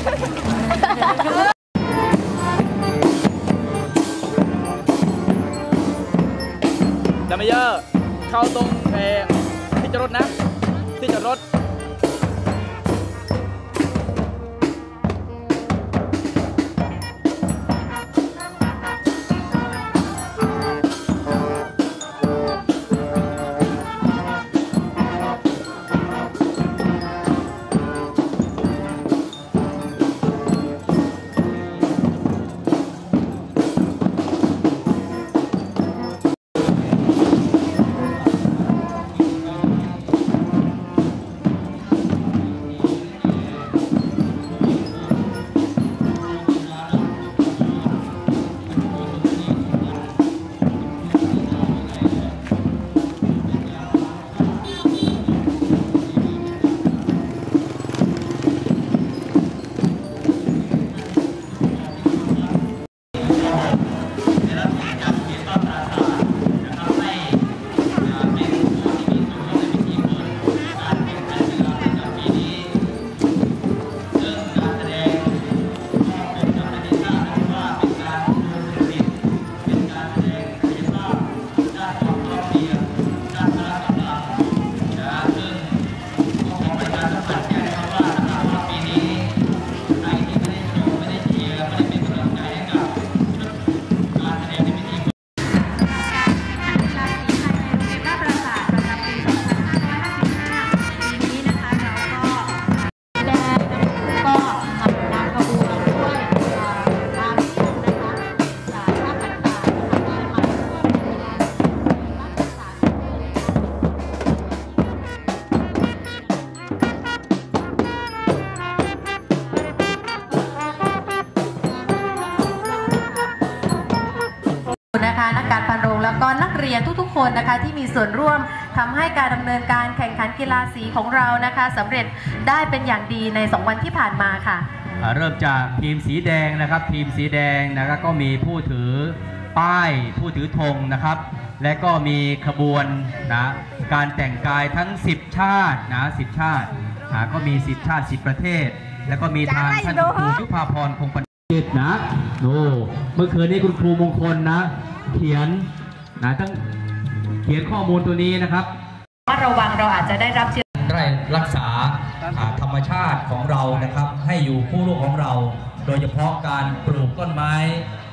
ดัมเมเยอร์เข้าตรงเออที่จอดรถนะ ที่จอดรถ แล้วก็นักเรียนทุกๆ คนนะคะที่มีส่วนร่วมทำให้การดำเนินการแข่งขันกีฬาสีของเรานะคะสำเร็จได้เป็นอย่างดีใน 2 วันที่ผ่านมาค่ะอ่าเริ่มจากทีมสีแดงนะครับ ทีมสีแดงนะครับก็มีผู้ถือป้ายผู้ถือธงนะครับ และก็มีขบวนนะการแต่งกายทั้ง 10 ชาตินะ10 ชาติอ่าก็มี 10 ชาติ 10 ประเทศ แล้วก็มีทางท่านคุณครูยุพาพรคงปัญญานะ โอ้เมื่อคืนนี้คุณครูมงคลนะ เขียน นะตั้งเขียนข้อมูลตัวนี้นะครับว่าระวังเราอาจจะได้รับเชื้อได้รักษาอ่าธรรมชาติของเรานะครับ ให้อยู่คู่โลกของเรา โดยเฉพาะการปลูกต้นไม้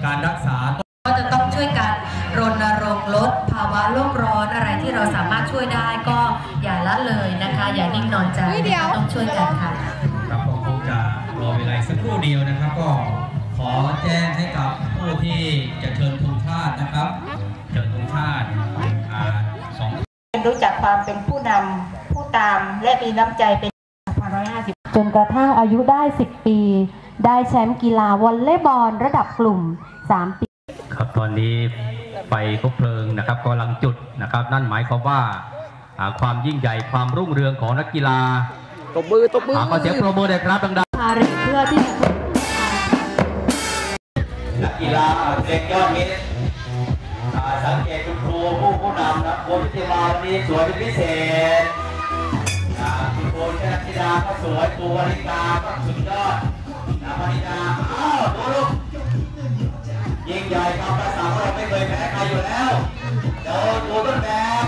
การรักษาต้นก็จะต้องช่วยกันรณรงค์ลดภาวะโลกร้อนอะไรที่เราสามารถช่วยได้ก็อย่าละเลยนะคะ อย่านิ่งนอนใจนะคะต้องช่วยกันค่ะครับผมคงจะรอเวลาอีกสักครู่เดียวนะครับ ก็ขอแจ้งให้กับผู้ที่จะเชิญธงชาตินะครับ นผู้นำผู้ตามและมีน้ำใจเป็น150 จนกระทั่งอายุได้ 10 ปี ได้แชมป์กีฬาวอลเลย์บอลระดับกลุ่ม 3 ปี ครับตอนนี้ไฟคบเพลิงนะครับกำลังจุดนะครับ นั่นหมายความว่าอ่าความยิ่งใหญ่ความรุ่งเรืองของนักกีฬาตบมือตบมือหาขอเสียงโปรโมทเลยครับดังพาเหรดเพื่อที่จะๆนักกีฬาเด็กยอดฮิตอ่ นำนะโค้ชที่มาวันนี้สวยเป็นพิเศษนะคุณครูชนักกีฬาก็สวยปูวริกาก็สุดยอดนะวริกาอ้าวดูลูกยิ่งใหญ่ความประสาของเราไม่เคยแพ้ใครอยู่แล้วเจอตัวดูต้นแบบ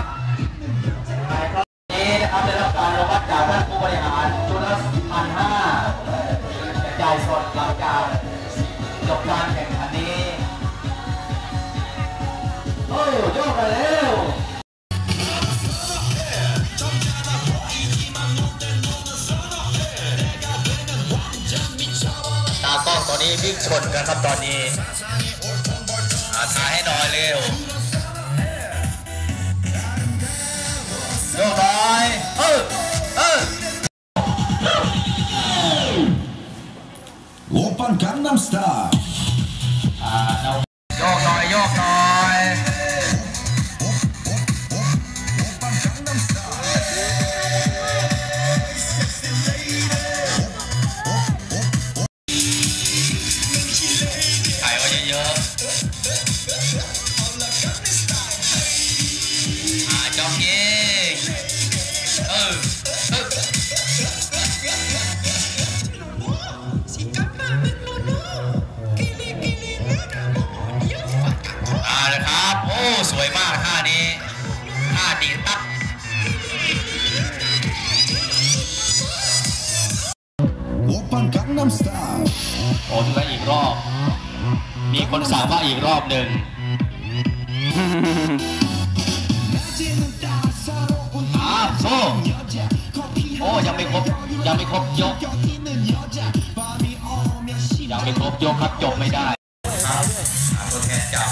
วิ่งชนกันครับตอนนี้อาถ่ายให้น้อยเร็วโยกน้อยเออเออ Oppan Gangnam Style อ่า โอ้ถึงแล้อีกรอบ มีคนสามว่าอีกรอบหนึ่งอ้าวโซโอ้ยังไม่ครบยังไม่ครบยก ยังไม่ครบยกครับจบไม่ได้ครับตัวแจาก